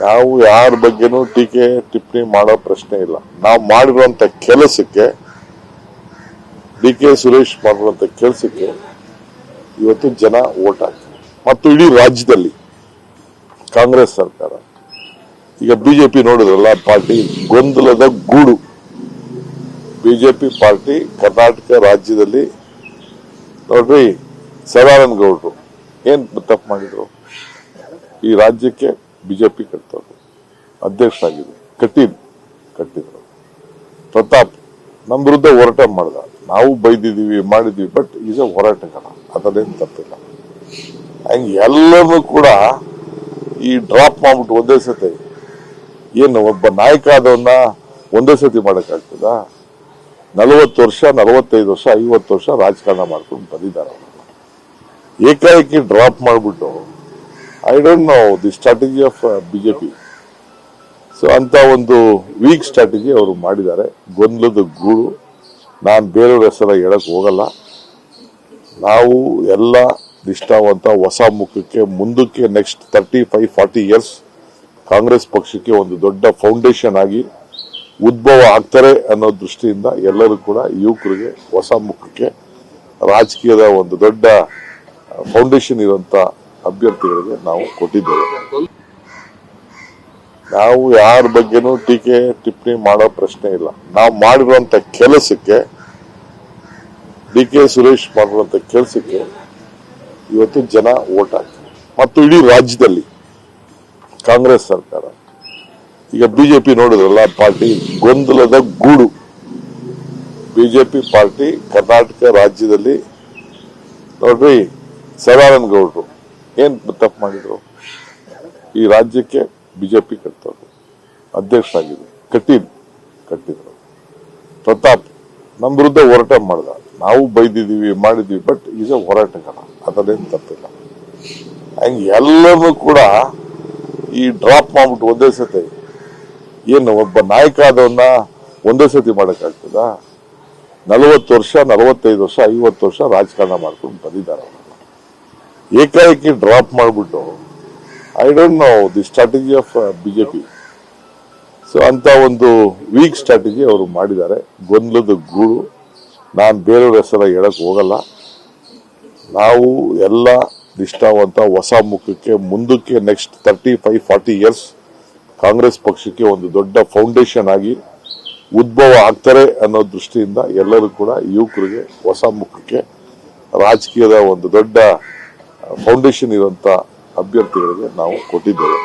ನಾವು ಯಾರ ಬಗ್ಗೆನೂ ಟೀಕೆ, ಟಿಪ್ಪಣಿ ಮಾಡೋ ಪ್ರಶ್ನೆ ಇಲ್ಲ. ನಾವು ಮಾಡಿರುವಂತ ಕೆಲಸಕ್ಕೆ ಡಿ ಕೆ ಸುರೇಶ್ ಮಾಡಿರುವಂತ ಕೆಲಸಕ್ಕೆ ಇವತ್ತು ಜನ ಓಟ್ ಹಾಕ್ತಾರೆ. ಮತ್ತು ಇಡೀ ರಾಜ್ಯದಲ್ಲಿ ಕಾಂಗ್ರೆಸ್ ಸರ್ಕಾರ. ಈಗ ಬಿಜೆಪಿ ನೋಡಿದ್ರಲ್ಲ, ಪಾರ್ಟಿ ಗೊಂದಲದ ಗೂಡು. ಬಿಜೆಪಿ ಪಾರ್ಟಿ ಕರ್ನಾಟಕ ರಾಜ್ಯದಲ್ಲಿ ನೋಡ್ರಿ, ಸದಾನಂದ ಗೌಡರು ಏನ್ ತಪ್ಪು ಮಾಡಿದ್ರು? ಈ ರಾಜ್ಯಕ್ಕೆ ಬಿಜೆಪಿ ಅಧ್ಯಕ್ಷ ಆಗಿದೆ ಕಟ್ಟಿದ್ ಕಟ್ಟಿದ್ರು. ಪ್ರತಾಪ್ ನಮ್ಮ ವಿರುದ್ಧ ಹೋರಾಟ ಮಾಡ್ದ. ನಾವು ಬೈದಿದೀವಿ ಮಾಡಿದ್ವಿ ಬಟ್ ಈಸ್ ಅ ಹೋರಾಟಗಾರ. ಅದರಲ್ಲೇನು ತಪ್ಪಿಲ್ಲ. ಹಂಗೆ ಎಲ್ಲರೂ ಕೂಡ ಈ ಡ್ರಾಪ್ ಮಾಡ್ಬಿಟ್ಟು ಒಂದೇ ಸತಿ ಏನು ಒಬ್ಬ ನಾಯಕ ಆದವನ್ನ ಒಂದೇ ಸತಿ ಮಾಡೋಕ್ಕಾಗ್ತದ? ನಲವತ್ತು ವರ್ಷ, ನಲವತ್ತೈದು ವರ್ಷ, ಐವತ್ತು ವರ್ಷ ರಾಜಕಾರಣ ಮಾಡ್ಕೊಂಡು ಬಂದಿದ್ದಾರೆ. ಏಕಾಏಕಿ ಡ್ರಾಪ್ ಮಾಡ್ಬಿಟ್ಟು I don't know the strategy of BJP so ಅಂತ ಒಂದು ವೀಕ್ ಸ್ಟ್ರಾಟಜಿ ಅವರು ಮಾಡಿದ್ದಾರೆ. ಗೊಂದಲದ ಗೂಡು. ನಾನು ಬೇರೆಯವ್ರ ಹೆಸರ ಹೇಳಕ್ ಹೋಗಲ್ಲ. ನಾವು ಎಲ್ಲ ನಿಷ್ಠಾವಂತ ಹೊಸ ಮುಖಕ್ಕೆ ಮುಂದಕ್ಕೆ next thirty five forty years Congress ಪಕ್ಷಕ್ಕೆ ಒಂದು ದೊಡ್ಡ ಫೌಂಡೇಶನ್ ಆಗಿ ಉದ್ಭವ ಆಗ್ತಾರೆ ಅನ್ನೋ ದೃಷ್ಟಿಯಿಂದ ಎಲ್ಲರೂ ಕೂಡ ಯುವಕರಿಗೆ ಹೊಸ ಮುಖಕ್ಕೆ ರಾಜಕೀಯದ ಒಂದು ದೊಡ್ಡ ಫೌಂಡೇಶನ್ ಇರುವಂತ ಅಭ್ಯರ್ಥಿಗಳಿಗೆ ನಾವು ಕೊಟ್ಟಿದ್ದೇವೆ. ನಾವು ಯಾರ ಬಗ್ಗೆನೂ ಟೀಕೆ, ಟಿಪ್ಪಣಿ ಮಾಡೋ ಪ್ರಶ್ನೆ ಇಲ್ಲ. ನಾವು ಮಾಡಿರುವಂತ ಕೆಲಸಕ್ಕೆ, ಡಿ ಕೆ ಸುರೇಶ್ ಮಾಡಿರುವಂತ ಕೆಲಸಕ್ಕೆ ಇವತ್ತು ಜನ ಓಟ್ ಹಾಕ್ತಾರೆ. ಮತ್ತು ಇಡೀ ರಾಜ್ಯದಲ್ಲಿ ಕಾಂಗ್ರೆಸ್ ಸರ್ಕಾರ. ಈಗ ಬಿಜೆಪಿ ನೋಡಿದ್ರಲ್ಲ, ಪಾರ್ಟಿ ಗೊಂದಲದ ಗೂಡು. ಬಿಜೆಪಿ ಪಾರ್ಟಿ ಕರ್ನಾಟಕ ರಾಜ್ಯದಲ್ಲಿ ನೋಡ್ರಿ, ಸದಾನಂದ ಗೌಡರು. ಏನ್ ತಪ್ಪು ಮಾಡಿದ್ರು? ಈ ರಾಜ್ಯಕ್ಕೆ ಬಿಜೆಪಿ ಕಟ್ತವ್ರು. ಅಧ್ಯಕ್ಷರಾಗಿದ್ರು ಕಟೀನ್ ಕಟ್ಟಿದ್ರು. ಪ್ರತಾಪ್ ನಮ್ಮ ವಿರುದ್ಧ ಹೋರಾಟ ಮಾಡ್ದ. ನಾವು ಬೈದಿದ್ದೀವಿ ಮಾಡಿದ್ವಿ ಬಟ್ ಈಸ್ ಅ ಹೋರಾಟಗಾರ. ಅದರೇನು ತಪ್ಪಿಲ್ಲ. ಹಂಗ ಎಲ್ಲರೂ ಕೂಡ ಈ ಡ್ರಾಪ್ ಮಾಡ್ಬಿಟ್ಟು ಒಂದೇ ಸತಿ ಏನು ಒಬ್ಬ ನಾಯಕ ಆದವನ್ನ ಒಂದೇ ಸತಿ ಮಾಡೋಕ್ಕಾಗ್ತದ ನಲವತ್ತು ವರ್ಷ, ನಲವತ್ತೈದು ವರ್ಷ, ಐವತ್ತು ವರ್ಷ ರಾಜಕಾರಣ ಮಾಡ್ಕೊಂಡು ಬಂದಿದ್ದಾರೆ ಅವ್ರು. ಏಕಾಏಕಿ ಡ್ರಾಪ್ ಮಾಡಿಬಿಟ್ಟು I don't know the strategy of BJP so ಅಂತ ಒಂದು ವೀಕ್ ಸ್ಟ್ರಾಟಜಿ ಅವರು ಮಾಡಿದ್ದಾರೆ. ಗೊಂದಲದ ಗೂಡು. ನಾನು ಬೇರೆಯವ್ರ ಹೆಸರ ಹೇಳಕ್ ಹೋಗಲ್ಲ. ನಾವು ಎಲ್ಲ ನಿಷ್ಠಾವಂತ ಹೊಸ ಮುಖಕ್ಕೆ, ಮುಂದಕ್ಕೆ next thirty five forty years Congress ಪಕ್ಷಕ್ಕೆ ಒಂದು ದೊಡ್ಡ ಫೌಂಡೇಶನ್ ಆಗಿ ಉದ್ಭವ ಆಗ್ತಾರೆ ಅನ್ನೋ ದೃಷ್ಟಿಯಿಂದ ಎಲ್ಲರೂ ಕೂಡ ಯುವಕರಿಗೆ ಹೊಸ ಮುಖಕ್ಕೆ ರಾಜಕೀಯದ ಒಂದು ದೊಡ್ಡ ಫೌಂಡೇಶನ್ ಇರುವಂತ ಅಭ್ಯರ್ಥಿಗಳಿಗೆ ನಾವು ಕೊಟ್ಟಿದ್ದೇವೆ.